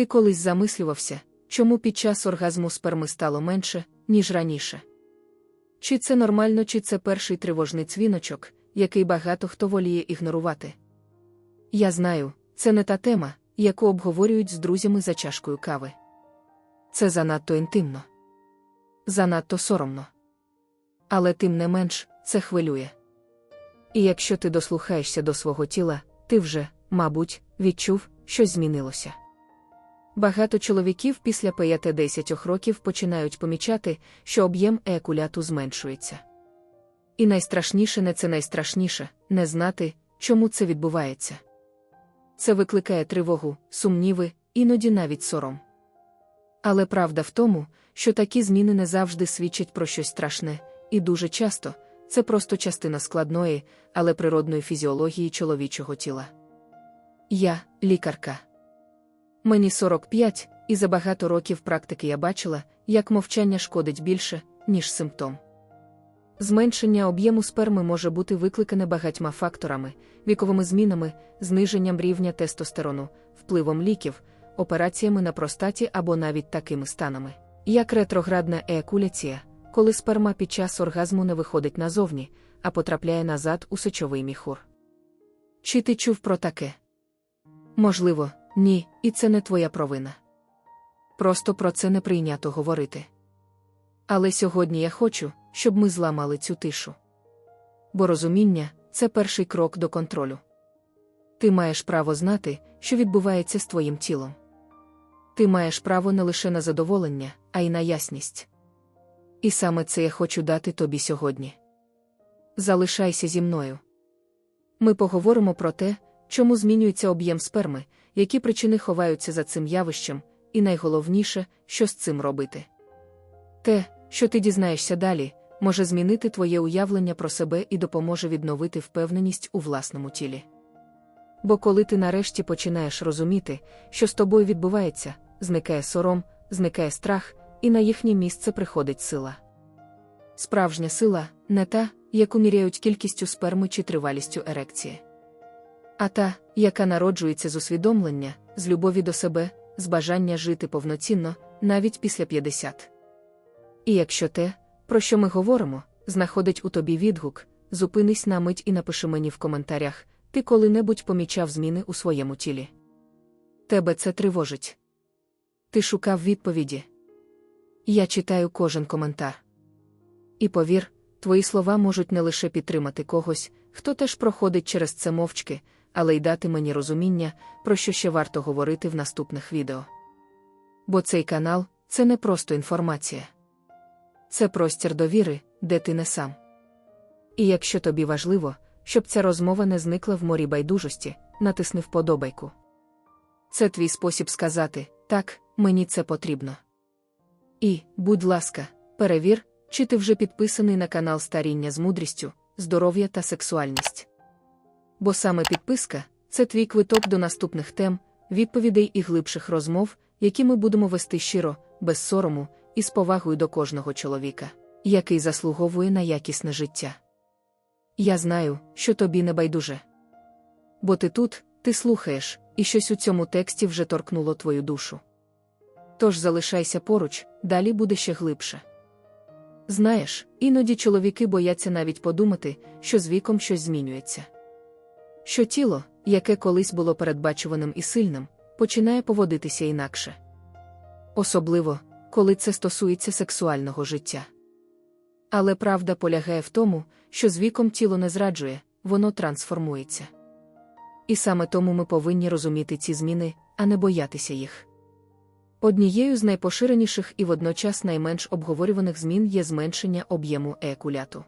Ти колись замислювався, чому під час оргазму сперми стало менше, ніж раніше? Чи це нормально, чи це перший тривожний дзвіночок, який багато хто воліє ігнорувати? Я знаю, це не та тема, яку обговорюють з друзями за чашкою кави. Це занадто інтимно, занадто соромно. Але тим не менш, це хвилює. І якщо ти дослухаєшся до свого тіла, ти вже, мабуть, відчув, щось змінилося. Багато чоловіків після 5-10 років починають помічати, що об'єм еякуляту зменшується. І найстрашніше не це найстрашніше не знати, чому це відбувається. Це викликає тривогу, сумніви, іноді навіть сором. Але правда в тому, що такі зміни не завжди свідчать про щось страшне, і дуже часто це просто частина складної, але природної фізіології чоловічого тіла. Я лікарка. Мені 45, і за багато років практики я бачила, як мовчання шкодить більше, ніж симптом. Зменшення об'єму сперми може бути викликане багатьма факторами, віковими змінами, зниженням рівня тестостерону, впливом ліків, операціями на простаті або навіть такими станами, як ретроградна еякуляція, коли сперма під час оргазму не виходить назовні, а потрапляє назад у сечовий міхур. Чи ти чув про таке? Можливо, ні, і це не твоя провина. Просто про це не прийнято говорити. Але сьогодні я хочу, щоб ми зламали цю тишу. Бо розуміння це перший крок до контролю. Ти маєш право знати, що відбувається з твоїм тілом. Ти маєш право не лише на задоволення, а й на ясність. І саме це я хочу дати тобі сьогодні. Залишайся зі мною. Ми поговоримо про те, чому змінюється об'єм сперми, які причини ховаються за цим явищем, і найголовніше, що з цим робити. Те, що ти дізнаєшся далі, може змінити твоє уявлення про себе і допоможе відновити впевненість у власному тілі. Бо коли ти нарешті починаєш розуміти, що з тобою відбувається, зникає сором, зникає страх, і на їхнє місце приходить сила. Справжня сила не та, яку міряють кількістю сперми чи тривалістю ерекції, а та, яка народжується з усвідомлення, з любові до себе, з бажання жити повноцінно, навіть після 50. І якщо те, про що ми говоримо, знаходить у тобі відгук, зупинись на мить і напиши мені в коментарях, ти коли-небудь помічав зміни у своєму тілі. Тебе це тривожить. Ти шукав відповіді. Я читаю кожен коментар. І повір, твої слова можуть не лише підтримати когось, хто теж проходить через це мовчки, але й дати мені розуміння, про що ще варто говорити в наступних відео. Бо цей канал це не просто інформація. Це простір довіри, де ти не сам. І якщо тобі важливо, щоб ця розмова не зникла в морі байдужості, натисни вподобайку. Це твій спосіб сказати так, мені це потрібно. І, будь ласка, перевір, чи ти вже підписаний на канал Старіння з мудрістю, здоров'я та сексуальність. Бо саме підписка це твій квиток до наступних тем, відповідей і глибших розмов, які ми будемо вести щиро, без сорому і з повагою до кожного чоловіка, який заслуговує на якісне життя. Я знаю, що тобі не байдуже. Бо ти тут, ти слухаєш, і щось у цьому тексті вже торкнуло твою душу. Тож залишайся поруч, далі буде ще глибше. Знаєш, іноді чоловіки бояться навіть подумати, що з віком щось змінюється. Що тіло, яке колись було передбачуваним і сильним, починає поводитися інакше. Особливо, коли це стосується сексуального життя. Але правда полягає в тому, що з віком тіло не зраджує, воно трансформується. І саме тому ми повинні розуміти ці зміни, а не боятися їх. Однією з найпоширеніших і водночас найменш обговорюваних змін є зменшення об'єму еякуляту.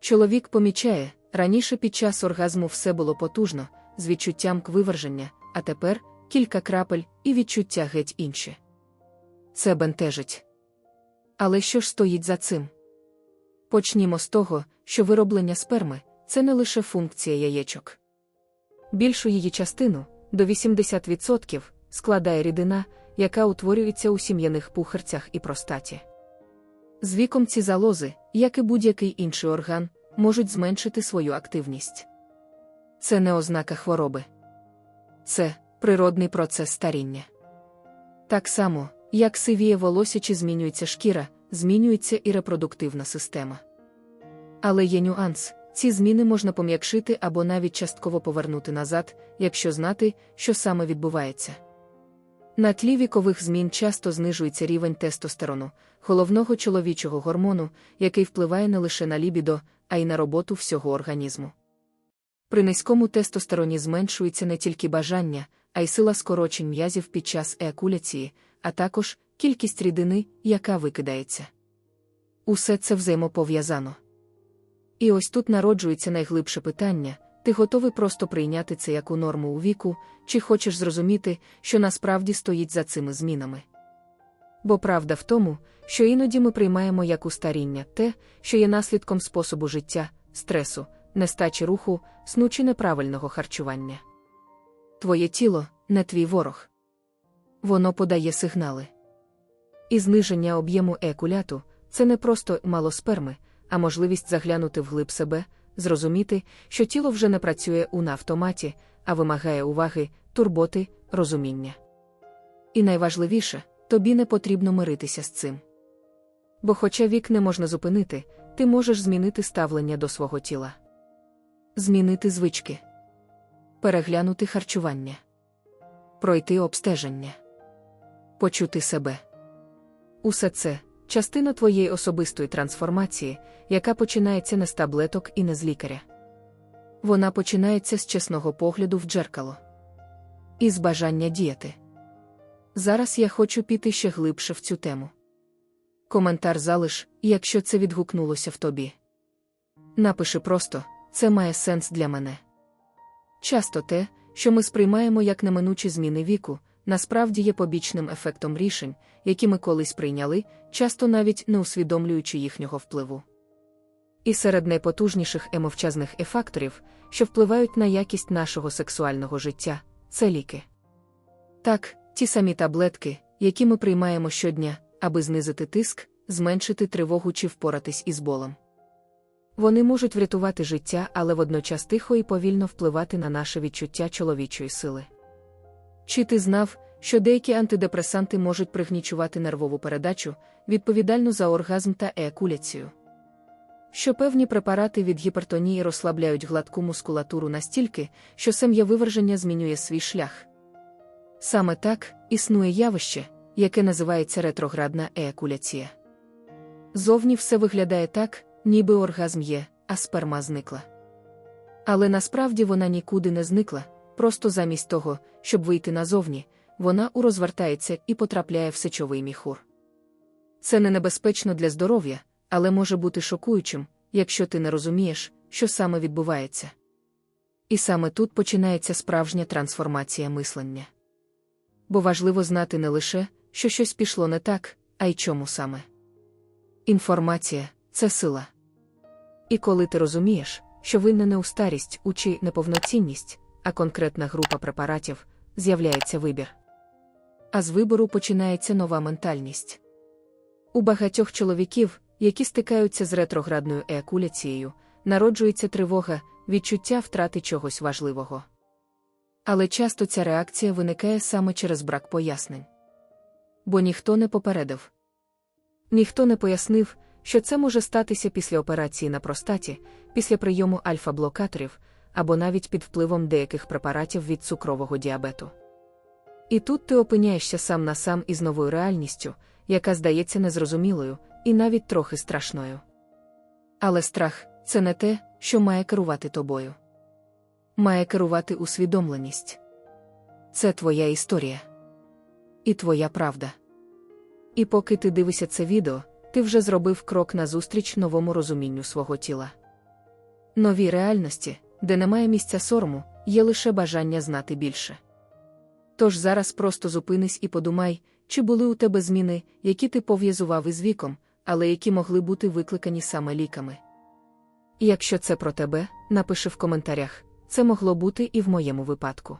Чоловік помічає, раніше під час оргазму все було потужно, з відчуттям квиверження, а тепер кілька крапель і відчуття геть інші. Це бентежить. Але що ж стоїть за цим? Почнімо з того, що вироблення сперми це не лише функція яєчок. Більшу її частину до 80% складає рідина, яка утворюється у сім'яних пухарцях і простаті. З віком ці залози, як і будь-який інший орган, можуть зменшити свою активність. Це не ознака хвороби, це природний процес старіння. Так само, як сивіє волосся чи змінюється шкіра, змінюється і репродуктивна система. Але є нюанс. Ці зміни можна пом'якшити або навіть частково повернути назад, якщо знати, що саме відбувається. На тлі вікових змін часто знижується рівень тестостерону, головного чоловічого гормону, який впливає не лише на лібідо, а й на роботу всього організму. При низькому тестостероні зменшується не тільки бажання, а й сила скорочень м'язів під час еакуляції, а також кількість рідини, яка викидається. Усе це взаємопов'язано. І ось тут народжується найглибше питання ти готовий просто прийняти це як у норму у віку, чи хочеш зрозуміти, що насправді стоїть за цими змінами. Бо правда в тому, що іноді ми приймаємо як устаріння те, що є наслідком способу життя, стресу, нестачі руху, сну чи неправильного харчування. Твоє тіло не твій ворог. Воно подає сигнали. І зниження об'єму екуляту це не просто мало сперми, а можливість заглянути вглиб себе, зрозуміти, що тіло вже не працює у автоматі, а вимагає уваги, турботи, розуміння. І найважливіше, тобі не потрібно миритися з цим. Бо, хоча вік не можна зупинити, ти можеш змінити ставлення до свого тіла, змінити звички, переглянути харчування, пройти обстеження, почути себе. Усе це частина твоєї особистої трансформації, яка починається не з таблеток і не з лікаря. Вона починається з чесного погляду в джеркало і з бажання діяти. Зараз я хочу піти ще глибше в цю тему. Коментар залиш, якщо це відгукнулося в тобі. Напиши просто, це має сенс для мене. Часто те, що ми сприймаємо як неминучі зміни віку, насправді є побічним ефектом рішень, які ми колись прийняли, часто навіть не усвідомлюючи їхнього впливу. І серед найпотужніших емовчазних ефакторів, що впливають на якість нашого сексуального життя, це ліки. Так, ті самі таблетки, які ми приймаємо щодня, аби знизити тиск, зменшити тривогу чи впоратись із болем. Вони можуть врятувати життя, але водночас тихо і повільно впливати на наше відчуття чоловічої сили. Чи ти знав, що деякі антидепресанти можуть пригнічувати нервову передачу, відповідальну за оргазм та еакуляцію? Що певні препарати від гіпертонії розслабляють гладку мускулатуру настільки, що сем'я виверження змінює свій шлях. Саме так існує явище, яке називається ретроградна еакуляція. Зовні все виглядає так, ніби оргазм є, а сперма зникла. Але насправді вона нікуди не зникла, просто замість того, щоб вийти назовні, вона урозвертається і потрапляє в сечовий міхур. Це не небезпечно для здоров'я, але може бути шокуючим, якщо ти не розумієш, що саме відбувається. І саме тут починається справжня трансформація мислення. Бо важливо знати не лише, що щось пішло не так, а й чому саме. Інформація це сила. І коли ти розумієш, що винна не у старість, у чи неповноцінність, а конкретна група препаратів, з'являється вибір. А з вибору починається нова ментальність. У багатьох чоловіків, які стикаються з ретроградною еакуляцією, народжується тривога, відчуття втрати чогось важливого. Але часто ця реакція виникає саме через брак пояснень. Бо ніхто не попередив. Ніхто не пояснив, що це може статися після операції на простаті, після прийому альфа-блокаторів або навіть під впливом деяких препаратів від цукрового діабету. І тут ти опиняєшся сам на сам із новою реальністю, яка здається незрозумілою і навіть трохи страшною. Але страх це не те, що має керувати тобою. Має керувати усвідомленість. Це твоя історія. І твоя правда. І поки ти дивишся це відео, ти вже зробив крок назустріч новому розумінню свого тіла. Новій реальності, де немає місця сорому, є лише бажання знати більше. Тож зараз просто зупинись і подумай, чи були у тебе зміни, які ти пов'язував із віком, але які могли бути викликані саме ліками. Якщо це про тебе, напиши в коментарях, це могло бути і в моєму випадку.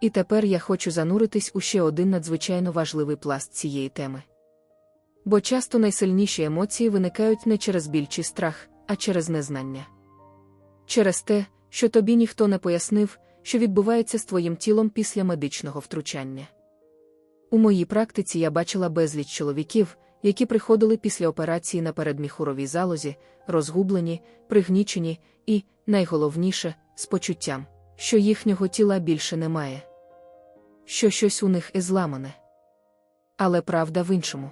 І тепер я хочу зануритись у ще один надзвичайно важливий пласт цієї теми. Бо часто найсильніші емоції виникають не через біль чи страх, а через незнання. Через те, що тобі ніхто не пояснив, що відбувається з твоїм тілом після медичного втручання. У моїй практиці я бачила безліч чоловіків, які приходили після операції на передміхуровій залозі, розгублені, пригнічені і, найголовніше, з почуттям, що їхнього тіла більше немає. Що щось у них і зламане. Але правда в іншому.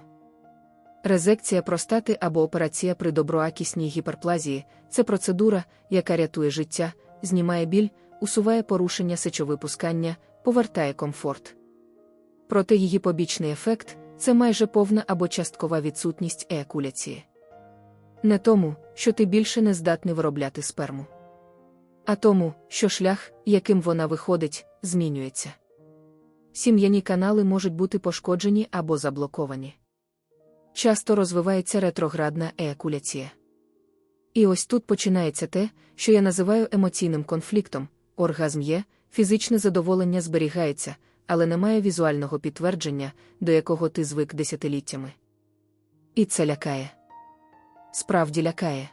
Резекція простати або операція при доброакісній гіперплазії це процедура, яка рятує життя, знімає біль, усуває порушення сечовипускання, повертає комфорт. Проте її побічний ефект це майже повна або часткова відсутність еякуляції. Не тому, що ти більше не здатний виробляти сперму, а тому, що шлях, яким вона виходить, змінюється. Сім'яні канали можуть бути пошкоджені або заблоковані. Часто розвивається ретроградна еякуляція. І ось тут починається те, що я називаю емоційним конфліктом: оргазм є, фізичне задоволення зберігається, але немає візуального підтвердження, до якого ти звик десятиліттями. І це лякає. Справді лякає.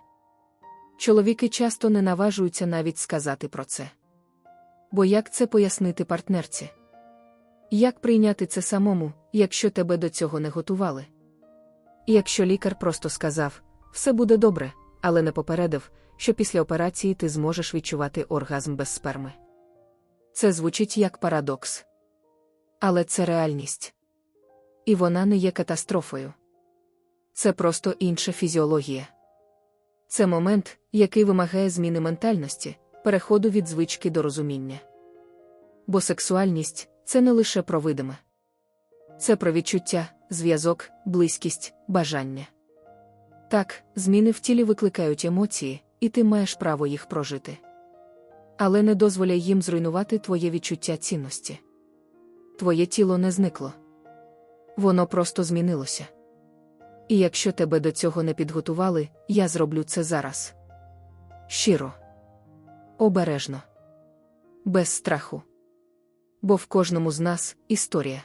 Чоловіки часто не наважуються навіть сказати про це. Бо як це пояснити партнерці? Як прийняти це самому, якщо тебе до цього не готували? Якщо лікар просто сказав, все буде добре, але не попередив, що після операції ти зможеш відчувати оргазм без сперми. Це звучить як парадокс. Але це реальність. І вона не є катастрофою. Це просто інша фізіологія. Це момент, який вимагає зміни ментальності, переходу від звички до розуміння. Бо сексуальність це не лише про видиме. Це про відчуття, зв'язок, близькість, бажання. Так, зміни в тілі викликають емоції, і ти маєш право їх прожити. Але не дозволяй їм зруйнувати твоє відчуття цінності. Твоє тіло не зникло. Воно просто змінилося. І якщо тебе до цього не підготували, я зроблю це зараз. Щиро, обережно, без страху. Бо в кожному з нас історія.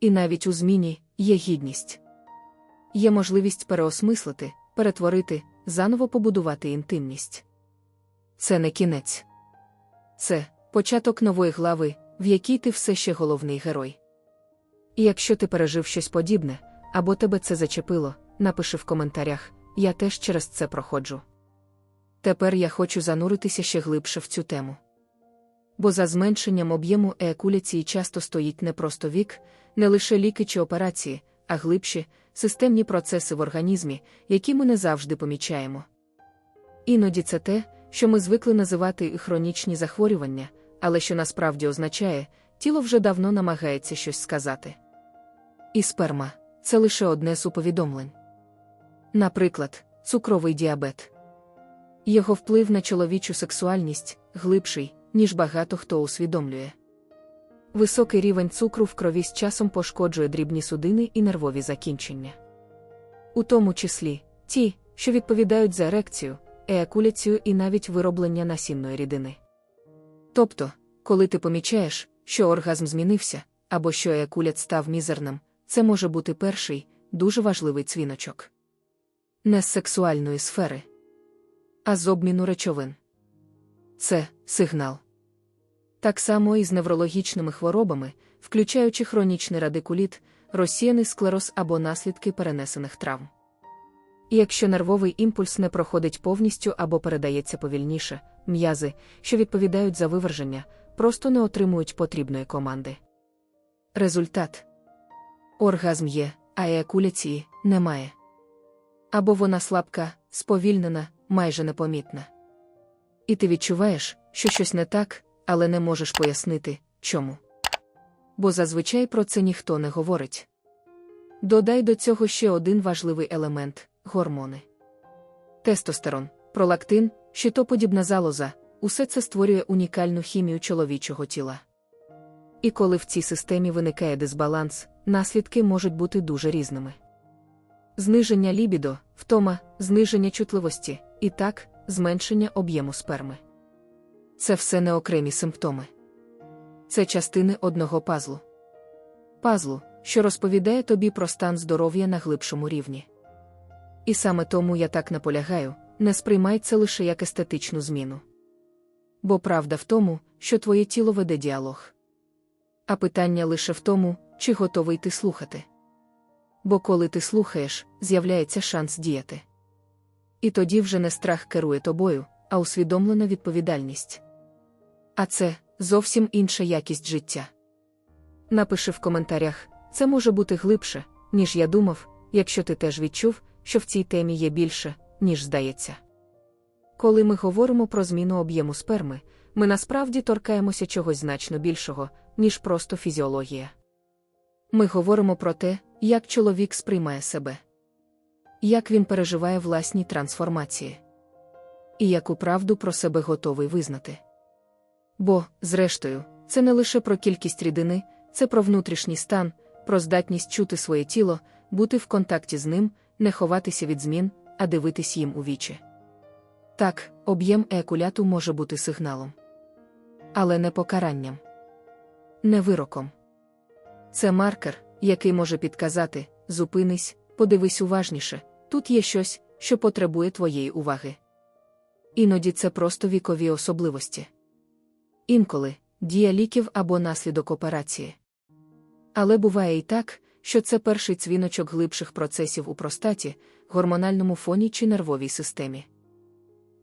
І навіть у зміні є гідність. Є можливість переосмислити, перетворити, заново побудувати інтимність. Це не кінець. Це початок нової глави, в якій ти все ще головний герой. І якщо ти пережив щось подібне, або тебе це зачепило, напиши в коментарях, я теж через це проходжу. Тепер я хочу зануритися ще глибше в цю тему. Бо за зменшенням об'єму еякуляції часто стоїть не просто вік, не лише ліки чи операції, а глибші, системні процеси в організмі, які ми не завжди помічаємо. Іноді це те, що ми звикли називати хронічні захворювання, але що насправді означає, тіло вже давно намагається щось сказати. І сперма це лише одне з уповідомлень. Наприклад, цукровий діабет. Його вплив на чоловічу сексуальність глибший, ніж багато хто усвідомлює. Високий рівень цукру в крові з часом пошкоджує дрібні судини і нервові закінчення. У тому числі ті, що відповідають за ерекцію, еякуляцію і навіть вироблення насінної рідини. Тобто, коли ти помічаєш, що оргазм змінився, або що еякулят став мізерним, це може бути перший, дуже важливий цвіночок. Не з сексуальної сфери, а з обміну речовин. Це сигнал. Так само і з неврологічними хворобами, включаючи хронічний радикуліт, розсіяний склероз або наслідки перенесених травм. І якщо нервовий імпульс не проходить повністю або передається повільніше, м'язи, що відповідають за виверження, просто не отримують потрібної команди. Результат оргазм є, а еякуляції немає. Або вона слабка, сповільнена, майже непомітна. І ти відчуваєш, що щось не так, але не можеш пояснити, чому. Бо зазвичай про це ніхто не говорить. Додай до цього ще один важливий елемент гормони. Тестостерон, пролактин, щитоподібна залоза усе це створює унікальну хімію чоловічого тіла. І коли в цій системі виникає дисбаланс, наслідки можуть бути дуже різними. Зниження лібідо, втома, зниження чутливості, і так, зменшення об'єму сперми. Це все не окремі симптоми. Це частини одного пазлу. Пазлу, що розповідає тобі про стан здоров'я на глибшому рівні. І саме тому я так наполягаю, не сприймай це лише як естетичну зміну. Бо правда в тому, що твоє тіло веде діалог. А питання лише в тому, чи готовий ти слухати. Бо коли ти слухаєш, з'являється шанс діяти. І тоді вже не страх керує тобою, а усвідомлена відповідальність. А це зовсім інша якість життя. Напиши в коментарях, це може бути глибше, ніж я думав, якщо ти теж відчув, що в цій темі є більше, ніж здається. Коли ми говоримо про зміну об'єму сперми, ми насправді торкаємося чогось значно більшого, ніж просто фізіологія. Ми говоримо про те, як чоловік сприймає себе, як він переживає власні трансформації, і яку правду про себе готовий визнати. Бо, зрештою, це не лише про кількість рідини, це про внутрішній стан, про здатність чути своє тіло, бути в контакті з ним, не ховатися від змін, а дивитись їм у вічі. Так, об'єм еякуляту може бути сигналом. Але не покаранням, не вироком. Це маркер, який може підказати: зупинись, подивись уважніше, тут є щось, що потребує твоєї уваги. Іноді це просто вікові особливості. Інколи дія ліків або наслідок операції. Але буває і так, що це перший цвіночок глибших процесів у простаті, гормональному фоні чи нервовій системі.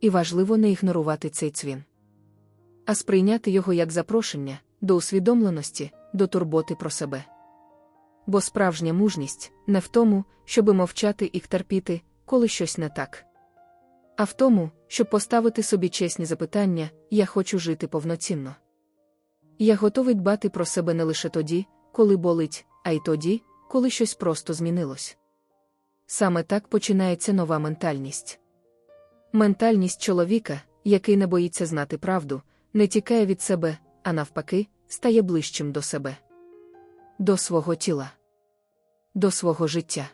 І важливо не ігнорувати цей цвін, а сприйняти його як запрошення до усвідомленості, до турботи про себе. Бо справжня мужність не в тому, щоби мовчати і терпіти, коли щось не так. А в тому, щоб поставити собі чесні запитання, я хочу жити повноцінно. Я готовий дбати про себе не лише тоді, коли болить, а й тоді, коли щось просто змінилось. Саме так починається нова ментальність. Ментальність чоловіка, який не боїться знати правду, не тікає від себе, а навпаки, стає ближчим до себе, до свого тіла, до свого життя.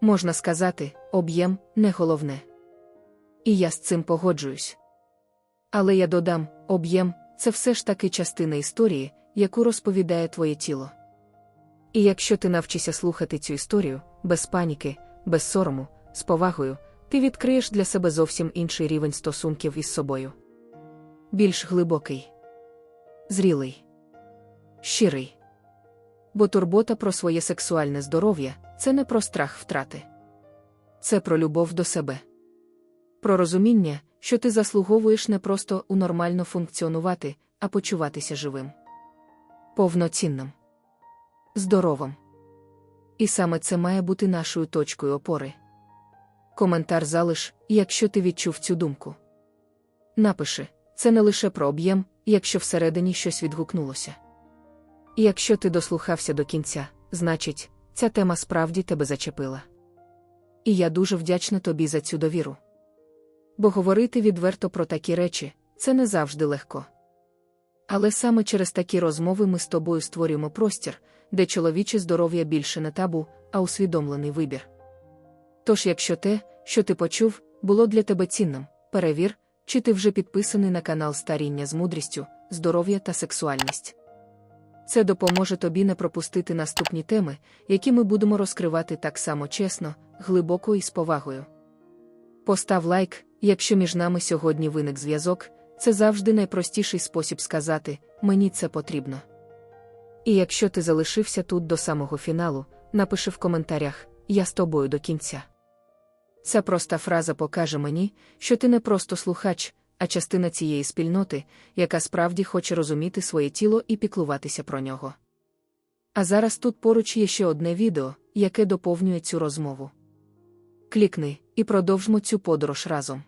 Можна сказати, об'єм не головне. І я з цим погоджуюсь. Але я додам, об'єм це все ж таки частина історії, яку розповідає твоє тіло. І якщо ти навчишся слухати цю історію, без паніки, без сорому, з повагою, ти відкриєш для себе зовсім інший рівень стосунків із собою. Більш глибокий, зрілий, щирий. Бо турбота про своє сексуальне здоров'я це не про страх втрати. Це про любов до себе. Про розуміння, що ти заслуговуєш не просто у нормально функціонувати, а почуватися живим, повноцінним, здоровим. І саме це має бути нашою точкою опори. Коментар залиш, якщо ти відчув цю думку. Напиши, це не лише про об'єм, якщо всередині щось відгукнулося. І якщо ти дослухався до кінця, значить, ця тема справді тебе зачепила. І я дуже вдячна тобі за цю довіру. Бо говорити відверто про такі речі це не завжди легко. Але саме через такі розмови ми з тобою створюємо простір, де чоловіче здоров'я більше не табу, а усвідомлений вибір. Тож, якщо те, що ти почув, було для тебе цінним, перевір, чи ти вже підписаний на канал Старіння з мудрістю, здоров'я та сексуальність. Це допоможе тобі не пропустити наступні теми, які ми будемо розкривати так само чесно, глибоко і з повагою. Постав лайк, якщо між нами сьогодні виник зв'язок, це завжди найпростіший спосіб сказати мені це потрібно. І якщо ти залишився тут до самого фіналу, напиши в коментарях Я з тобою до кінця. Ця проста фраза покаже мені, що ти не просто слухач, а частина цієї спільноти, яка справді хоче розуміти своє тіло і піклуватися про нього. А зараз тут поруч є ще одне відео, яке доповнює цю розмову. Клікни і продовжмо цю подорож разом.